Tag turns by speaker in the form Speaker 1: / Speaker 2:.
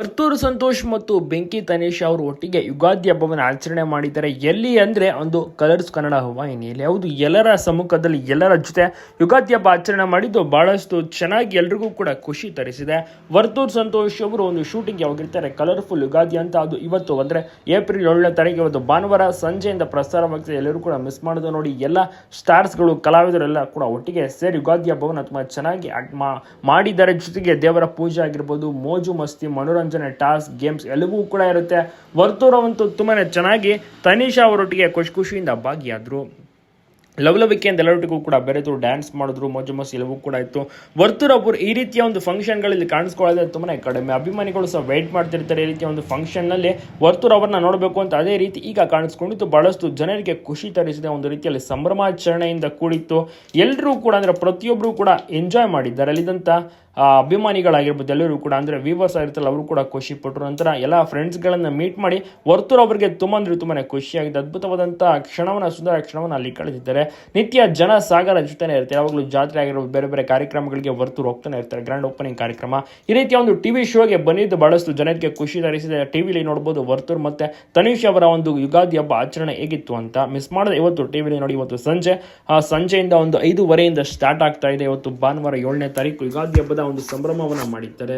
Speaker 1: ವರ್ತೂರು ಸಂತೋಷ್ ಮತ್ತು ಬೆಂಕಿ ತನೇಶ್ ಅವರು ಒಟ್ಟಿಗೆ ಯುಗಾದಿ ಹಬ್ಬವನ್ನು ಆಚರಣೆ ಮಾಡಿದ್ದಾರೆ. ಎಲ್ಲಿ ಅಂದರೆ ಒಂದು ಕಲರ್ಸ್ ಕನ್ನಡ ವಾಹಿನಿಯಲ್ಲಿ ಹೌದು, ಎಲ್ಲರ ಸಮ್ಮುಖದಲ್ಲಿ ಎಲ್ಲರ ಜೊತೆ ಯುಗಾದಿ ಹಬ್ಬ ಆಚರಣೆ ಮಾಡಿದ್ದು ಬಹಳಷ್ಟು ಚೆನ್ನಾಗಿ ಎಲ್ರಿಗೂ ಕೂಡ ಖುಷಿ ತರಿಸಿದೆ. ವರ್ತೂರ್ ಸಂತೋಷ್ ಅವರು ಒಂದು ಶೂಟಿಂಗ್ ಯಾವಾಗಿರ್ತಾರೆ ಕಲರ್ಫುಲ್ ಯುಗಾದಿ ಅಂತ ಅದು ಇವತ್ತು ಅಂದರೆ ಏಪ್ರಿಲ್ ಏಳನೇ ತಾರೀಕು ಇವತ್ತು ಭಾನುವಾರ ಸಂಜೆಯಿಂದ ಪ್ರಸಾರವಾಗ್ತದೆ ಎಲ್ಲರೂ ಕೂಡ ಮಿಸ್ ಮಾಡೋದು ನೋಡಿ ಎಲ್ಲ ಸ್ಟಾರ್ಸ್ಗಳು ಕಲಾವಿದರೆಲ್ಲ ಕೂಡ ಒಟ್ಟಿಗೆ ಸೇರಿ ಯುಗಾದಿ ಹಬ್ಬವನ್ನು ತುಂಬ ಚೆನ್ನಾಗಿ ಮಾಡಿದ್ದಾರೆ. ಜೊತೆಗೆ ದೇವರ ಪೂಜೆ ಆಗಿರ್ಬೋದು, ಮೋಜು ಮಸ್ತಿ, ಮನೋರಂಜನೆ ಟಾಸ್ಕ್ ಗೇಮ್ಸ್ ಎಲ್ಲವೂ ಕೂಡ ಇರುತ್ತೆ. ವರ್ತೂರವಂತೂ ತುಂಬಾ ಚೆನ್ನಾಗಿ ತನಿಷಾ ಅವರೊಟ್ಟಿಗೆ ಖುಷಿ ಖುಷಿಯಿಂದ ಭಾಗಿಯಾದರು. ಲವಲವಿಕೆ ಅಂತ ಎಲ್ಲರೊಟ್ಟಿಗೂ ಕೂಡ ಬೆರೆತು ಡ್ಯಾನ್ಸ್ ಮಾಡಿದ್ರು, ಮೋಜು ಮಸ್ತಿ ಎಲ್ಲವೂ ಕೂಡ ಇತ್ತು. ವರ್ತೂರ್ ಒಬ್ಬರು ಈ ರೀತಿಯ ಒಂದು ಫಂಕ್ಷನ್ಗಳಲ್ಲಿ ಕಾಣಿಸ್ಕೊಳ್ಳೋದೇ ತುಂಬಾ ಕಡಿಮೆ. ಅಭಿಮಾನಿಗಳು ಸಹ ವೆಯ್ಟ್ ಮಾಡ್ತಿರ್ತಾರೆ ಈ ರೀತಿಯ ಒಂದು ಫಂಕ್ಷನ್ನಲ್ಲಿ ವರ್ತೂರ್ ಅವರನ್ನ ನೋಡಬೇಕು ಅಂತ ಅದೇ ರೀತಿ ಈಗ ಕಾಣಿಸ್ಕೊಂಡಿತ್ತು. ಬಹಳಷ್ಟು ಜನರಿಗೆ ಖುಷಿ ತರಿಸಿದೆ ಒಂದು ರೀತಿಯಲ್ಲಿ ಸಂಭ್ರಮಾಚರಣೆಯಿಂದ ಕೂಡಿತ್ತು. ಎಲ್ಲರೂ ಕೂಡ ಅಂದರೆ ಪ್ರತಿಯೊಬ್ಬರು ಕೂಡ ಎಂಜಾಯ್ ಮಾಡಿದ್ದಾರೆ. ಅಲ್ಲಿದ್ದಂಥ ಅಭಿಮಾನಿಗಳಾಗಿರ್ಬೋದು ಎಲ್ಲರೂ ಕೂಡ, ಅಂದರೆ ವಿವಾಸ ಆಗಿರ್ತಾರಲ್ಲ ಅವರು ಕೂಡ ಖುಷಿ ಪಟ್ಟರು ನಂತರ ಎಲ್ಲ ಫ್ರೆಂಡ್ಸ್ಗಳನ್ನು ಮೀಟ್ ಮಾಡಿ, ವರ್ತೂರ್ ಅವರಿಗೆ ತುಂಬ ಅಂದರೆ ತುಂಬಾ ಖುಷಿಯಾಗಿದೆ ಅದ್ಭುತವಾದಂಥ ಕ್ಷಣವನ್ನು, ಸುಂದರ ಕ್ಷಣವನ್ನು ಅಲ್ಲಿ ಕಳೆದಿದ್ದಾರೆ. ನಿತ್ಯ ಜನ ಸಾಗರ ಜೊತೆನೇ ಇರ್ತಾರೆ? ಯಾವಾಗಲೂ ಜಾತ್ರೆ ಆಗಿರ್ಬೋದು ಬೇರೆ ಬೇರೆ ಕಾರ್ಯಕ್ರಮಗಳಿಗೆ ವರ್ತೂರ್ ಹೋಗ್ತಾನೆ ಇರ್ತಾರೆ. ಗ್ರ್ಯಾಂಡ್ ಓಪನಿಂಗ್ ಕಾರ್ಯಕ್ರಮ. ಈ ರೀತಿಯ ಒಂದು ಟಿವಿ ಶೋಗೆ ಬಂದಿದ್ದು ಬಹಳಷ್ಟು ಜನರಿಗೆ ಖುಷಿ ತರಿಸಿದೆ. ಟಿವಿಲಿ ನೋಡ್ಬೋದು ವರ್ತೂರ್ ಮತ್ತೆ ತನೀಶ್ ಅವರ ಒಂದು ಯುಗಾದಿ ಹಬ್ಬ ಆಚರಣೆ ಹೇಗಿತ್ತು ಅಂತ ಮಿಸ್ ಮಾಡದೆ. ಇವತ್ತು ಟಿವಿಲಿ ನೋಡಿ, ಇವತ್ತು ಸಂಜೆ. ಆ, ಸಂಜೆಯಿಂದ ಒಂದು ಐದೂವರೆಯಿಂದ ಸ್ಟಾರ್ಟ್ ಆಗ್ತಾ ಇದೆ. ಇವತ್ತು ಭಾನುವಾರ ಏಳನೇ ತಾರೀಕು ಯುಗಾದಿ ಹಬ್ಬದ ಒಂದು ಸಂಭ್ರಮವನ್ನ ಮಾಡಿದ್ದಾರೆ